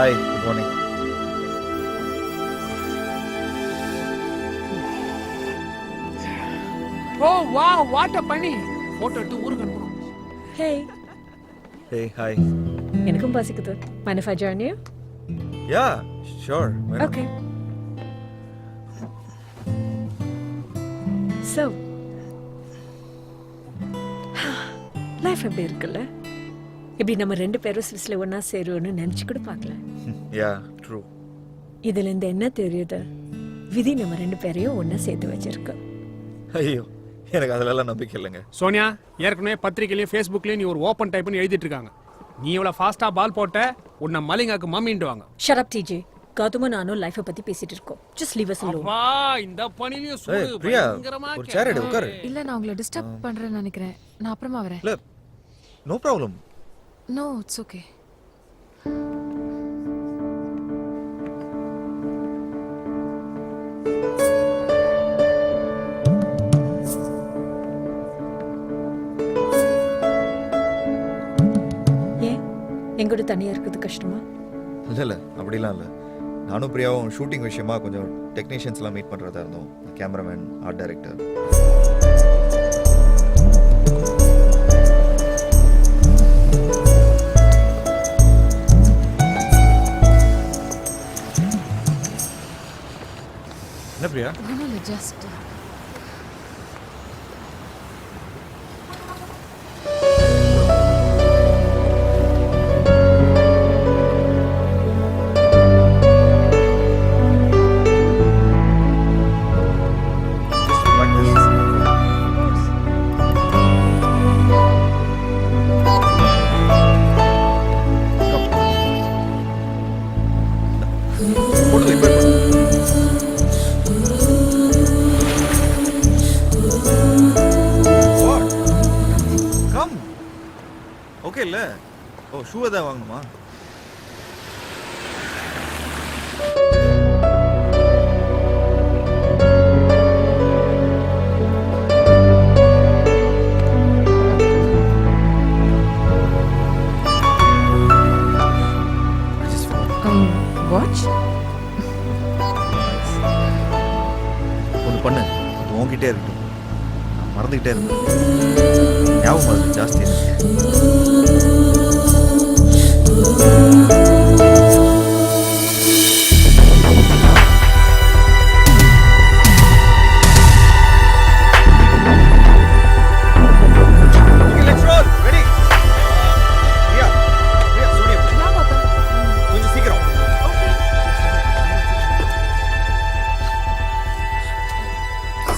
Hi good morning ஓ வா what a பண்ணி photo எடுத்து ஊருக்கு அனுப்பணும் ஹே ஹே ஹாய் எனக்கும் பசிக்குது. Mind if I join you yeah sure okay so life எப்படி இருக்குல்ல? இப்படி நம்ம ரெண்டு பேரும் ஸ்விஸ்ல ஒண்ணா சேருவோம்னு நினைச்சு கூட பார்க்கல. யா ட்ரூ இதுல இருந்து என்ன தெரியுது விதி நம்ம ரெண்டு பேரையும் ஒண்ணா சேர்த்து வச்சிருக்கு. ஐயோ எனக்கு அதிலெல்லாம் நம்பிக்கை இல்லைங்க. சோனியா ஏற்கனவே பத்திரிக்கையிலயும் ஃபேஸ்புக்லயும் நீ ஒரு ஓப்பன் டைப்னு எழுதிட்டு இருக்காங்க. நீ இவ்வளவு ஃபாஸ்டா பால் போட்ட உன்னை மலிங்காக்கு மம்மின்டுவாங்க ஷரப் டிஜே கௌதமும் நானும் லைஃப்பை பத்தி பேசிட்டு இருக்கோம். ஜஸ்ட் லீவ் அஸ் அலோன் வா இந்த பணிலையும் ஏய் சூடு பிரியா பயங்கரமா ஒரு சேர் எடு உட்காரு. இல்ல நான் உங்களை டிஸ்டர்ப் பண்றேன்னு நினைக்கிறேன். நான் அப்புறமா வரேன். இல்ல no problem no it's okay ஏன்? எங்கூட தனியா இருக்கிறது கஷ்டமா? இல்லை இல்லை அப்படிலாம் இல்லை. நானும் பிரியாவும் ஷூட்டிங் விஷயமா கொஞ்சம் டெக்னீஷியன்ஸ்லாம் மீட் பண்ணுறதா இருந்தோம். கேமராமேன் ஆர்ட் டைரக்டர் என்ன பிரியா ஒன்றும் இல்லை ஜஸ்ட் Just practice. Okay இல்ல. ஓ ஷூ தான் வாங்கணுமா. வாட்ச் ஒன்று பண்ணு. அது இருக்கட்டும் நான் மறந்துக்கிட்டே இருந்தேன்.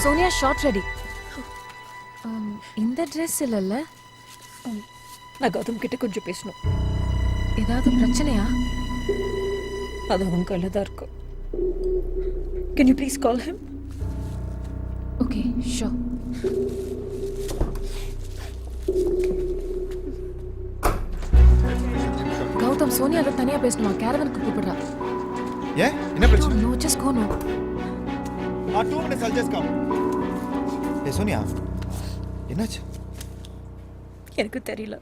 சோனியா ஷார்ட் ரெடி இந்த ட்ரெஸ் இல்லைல்ல? நான் கௌதம் கிட்ட கொஞ்சம் பேசணும். ஏதாவது பிரச்சனையா? அது அவன் கையில் தான் இருக்கும். Can you please call him okay so Gautham சோனியாவை தனியா பேசணுமா? கேரவனுக்கு கூப்பிடுறா. ஏன்? என்ன பிரச்சனை? No just go no I'll just come. ஏய் சோனியா என்னாச்சு? எனக்கு தெரியல.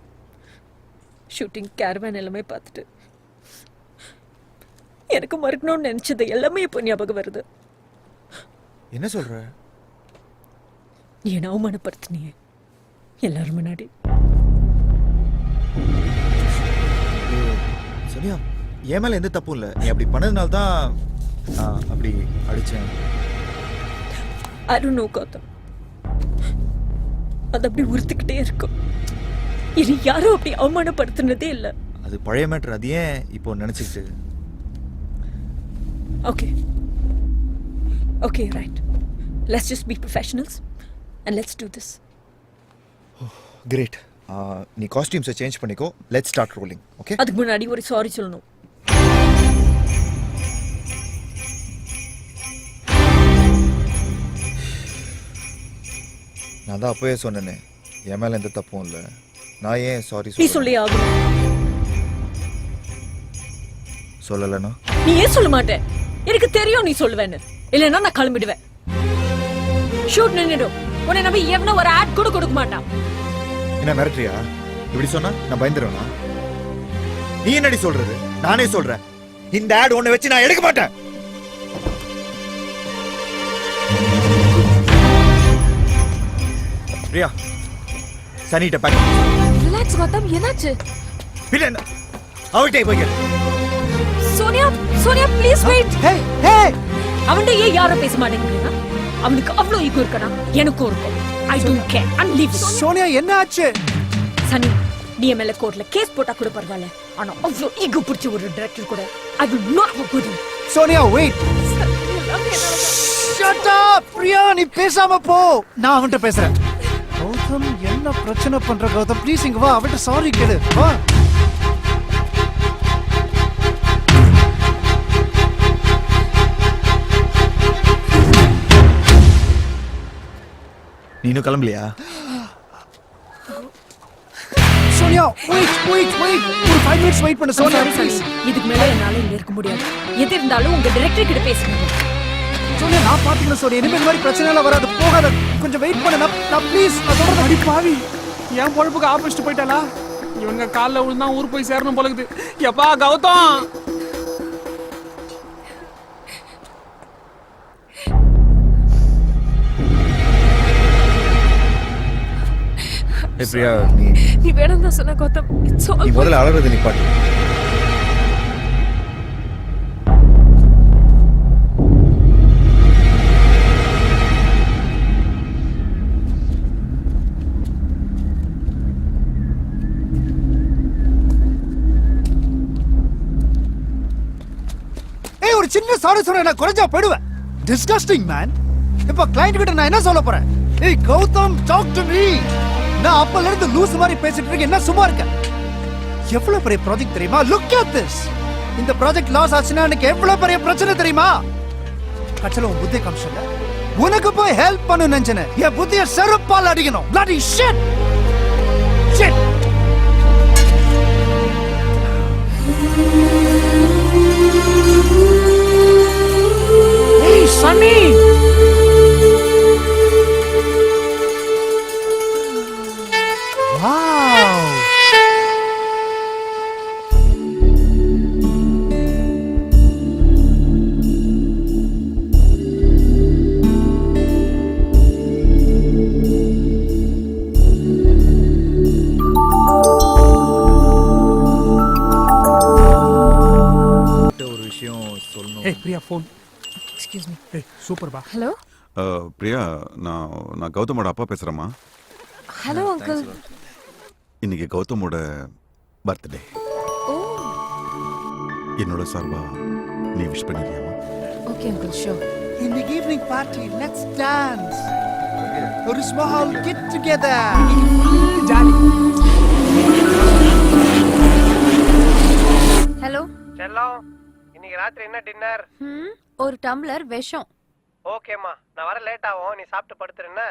ஷூட்டிங் கேரவேன் எல்லாமே பார்த்துட்டு. எனக்கு மறக்கணும்னு நினைச்சது எல்லாமே இப்போ ஞாபகம் வருது. என்ன சொல்ற? என்ன அவமானப்படுத்தினியே. எல்லாரும் முன்னாடி. சோனியா என் மேல எந்த தப்பும் இல்லை. நீ அப்படி பண்ணதுனால தான் நான் அப்படி அடிச்சேன் அருண் நோ கௌதம் அது அப்படி உறுத்திக்கிட்டே இருக்கும். இனி யாரும் அப்படி அவமானப்படுத்தினதே இல்லை. அது பழைய மேட்ரு அது ஏன் இப்போ நினச்சிக்கிட்டு okay okay right let's just be professionals and let's do this great நீ காஸ்டியூம்ஸை சேஞ்ச் பண்ணிக்கோ. லெட் ஸ்டார்ட் ரோலிங் ஓகே அதுக்கு முன்னாடி ஒரு சாரி சொல்லணும். நான் தான் அப்போவே சொன்னேனே. என் மேலே எந்த தப்பும் இல்லை. நான் ஏன் சாரி நீ சொல்லி ஆகணும். சொல்லலைன்னா நீ ஏன் சொல்ல மாட்டே? எனக்கு தெரியும் நீ சொல்லுவேன்னு. இல்லைன்னா நான் கிளம்பிடுவேன். ஷூட் நின்னுடும் உன்னை நம்பி எவனோ ஒரு ஆட் கூட கொடுக்க மாட்டான். என்ன மிரட்டுறியா? இப்படி சொன்னா நான் பயந்துருவேனா? நீ என்னடி சொல்றது? நானே சொல்றேன். இந்த ஆட் ஒண்ணு வச்சு நான் எடுக்க மாட்டேன். பிரியா சனிட்ட பேக் ரிலாக்ஸ் கௌதம் என்னாச்சு? என்ன? அவட்டே போய். Sonia Sonia please wait hey hey. அவன்கிட்ட ஏன் யாரும் பேச மாட்டேங்கிறீங்க? அவனுக்கு அவ்வளவு ஈகோ இருக்கனா எனக்கும் இருக்கும். I don't care and leave Sonia என்ன ஆச்சு? சனி நீ மேல கோர்ட்ல கேஸ் போட்டா கூட பரவாயில்ல. ஆனா அவ்வளவு ஈகோ பிடிச்ச ஒரு டைரக்டர் கூட I will not with him Sonia wait shut up Priya நீ பேசாம போ. நான் அவன்கிட்ட பேசுறேன். கௌதம் என்ன பிரச்சனை பண்ற கௌதம்? ப்ளீஸ் இங்க வா அவன்கிட்ட சாரி கேளு. வா. நீ இன்னும் கிளம்பலையா? சோனியா வெயிட் வெயிட் வெயிட் ஒரு 5 மினிட்ஸ் வெயிட் பண்ணு சோனியா. சாரி சனி இதுக்கு மேல என்னால இங்க இருக்க முடியாது. எது இருந்தாலும் உங்க டைரக்டர் கிட்ட பேசுங்க. சோனியா நான் பாத்துக்கிறேன் சோனியா. இனிமே இந்த மாதிரி பிரச்சனை எல்லாம் வராது. போகாத. கொஞ்சம் வெயிட் பண்ணு. நான் ப்ளீஸ் நான் சொல்றத அடி பாவி. என் பொழப்புக்கு ஆப்பிஸ்ட் போயிட்டாளா இவங்க காலில் விழுந்தா ஊர் போய் சேரணும் போலக்குது. எப்பா கௌதம்? ஏ பிரியா நீ நீ வேணும் தான் சொன்ன கௌதம். இட்ஸ் நீ ஆல் முதல்ல அழறது நிப்பாட்டு சின்ன சாரி சொன்னா நான் குறைஞ்சா போயிடுவேன். டிஸ்கஸ்டிங் மேன் இப்ப கிளைண்ட் கிட்ட நான் என்ன சொல்ல போறேன்? ஏய் கௌதம் டாக் டு மீ நான் அப்பல இருந்து லூஸ் மாதிரி பேசிட்டு இருக்கேன். என்ன சும்மா இருக்க? எவ்வளவு பெரிய ப்ராஜெக்ட் தெரியுமா? லுக் அட் திஸ் இந்த ப்ராஜெக்ட் லாஸ் ஆச்சுன்னா எனக்கு எவ்வளவு பெரிய பிரச்சனை தெரியுமா? கச்சல உன் புத்தி காமிச்சல உனக்கு போய் ஹெல்ப் பண்ணு நினைச்சேன் என் புத்திய செருப்பால் அடிக்கணும். பிளாடி ஷிட் ஷிட் ஏய் சனி ஏய் பிரியா ஃபோன் எக்ஸ்கியூஸ் மீ ஏய் சூப்பர் பா ஹலோ பிரியா நான் நான் கௌதமோட அப்பா பேசுகிறேம்மா ஹலோ அங்கிள் இன்னைக்கு கௌதமோட பர்த்டே ஓ என்னோட சார்பா நீ wish பண்ணிருக்கியாமா okay uncle sure In the evening party, let's dance. ஒரு small get together. ஹலோ செல்லம் இன்னைக்கு ராத்திரி என்ன டின்னர் ம் ஒரு டம்ளர் விஷம். ஓகேம்மா நான் வர லேட் ஆகும். நீ சாப்பிட்டு படுத்துருஎன்ன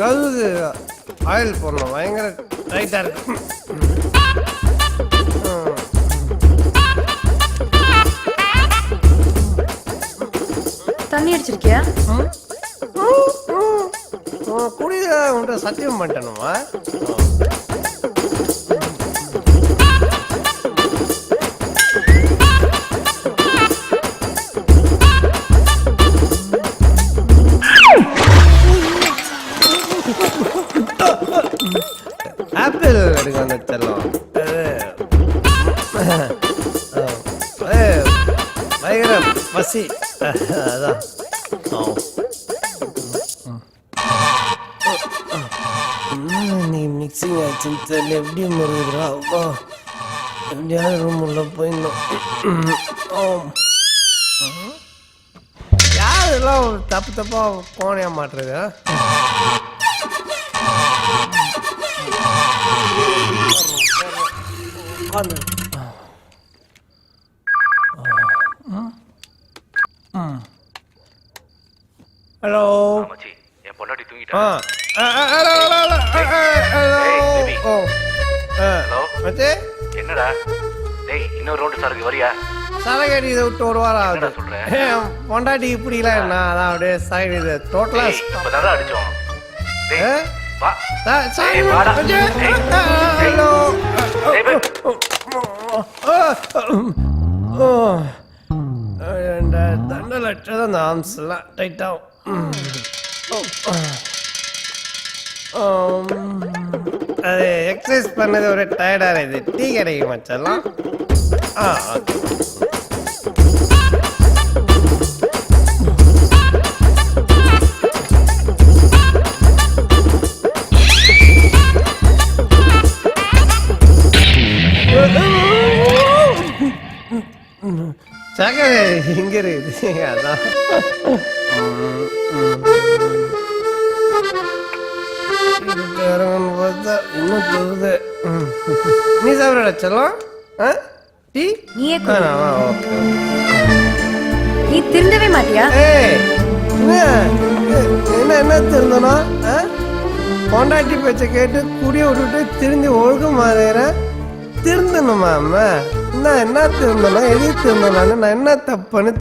கழுது ஆயில் போடணும் பயங்கர டைட்டா இருக்கு. தண்ணி அடிச்சிருக்கியா? குடிய உன்ட்ட சத்தியம் பண்ணிட்டணுமா பசி அதான். நீ மிக்சிங் ஆச்சுன்னு தெரியல. எப்படி முருகுதுரா அப்பா. எப்படியாவது ரூம் உள்ள போயிடணும். ஆம். ஒரு தப்பு தப்பா கோணையா மாட்டுறது உட்காந்து. ஹலோ என் பொண்டாட்டி தூங்கிட்டா என்னடா டேய் இன்னொரு ரவுண்டு சாருக்கு வரியா சரகடி இதை விட்டு ஒரு வாரம் ஆகுது ஏன், பொண்டாட்டி இப்படிலாம் என்ன அதான் அப்படியே இது டோட்டலா அடிச்சோம் ஹலோ தண்டல் அட்டது அந்த ஆம்ஸ்லாம் டைட்டாகும் அது எக்ஸசைஸ் பண்ணது ஒரு டயர்டாக இருக்குது டீ கிடைக்க மச்செல்லாம் ஆ ஓகே சக்கரை இங்க இருக்குது. அதான். இன்னும் தருது நீ சாப்பிட செல்லம்? ஆ? டீ? நீயே நீ திருந்தவே மாட்டியா? என்ன? என்ன திருந்தனா? ஆ? பொண்டாட்டி பேச்சை கேட்டு குடிய விட்டுட்டு திருந்தி ஒழுக்கம் மாறுகிறேன் திருந்தணுமா அம்மா? நான் என்ன திருந்தனா எது திருந்தனான்னு நான் என்ன தப்புன்னு!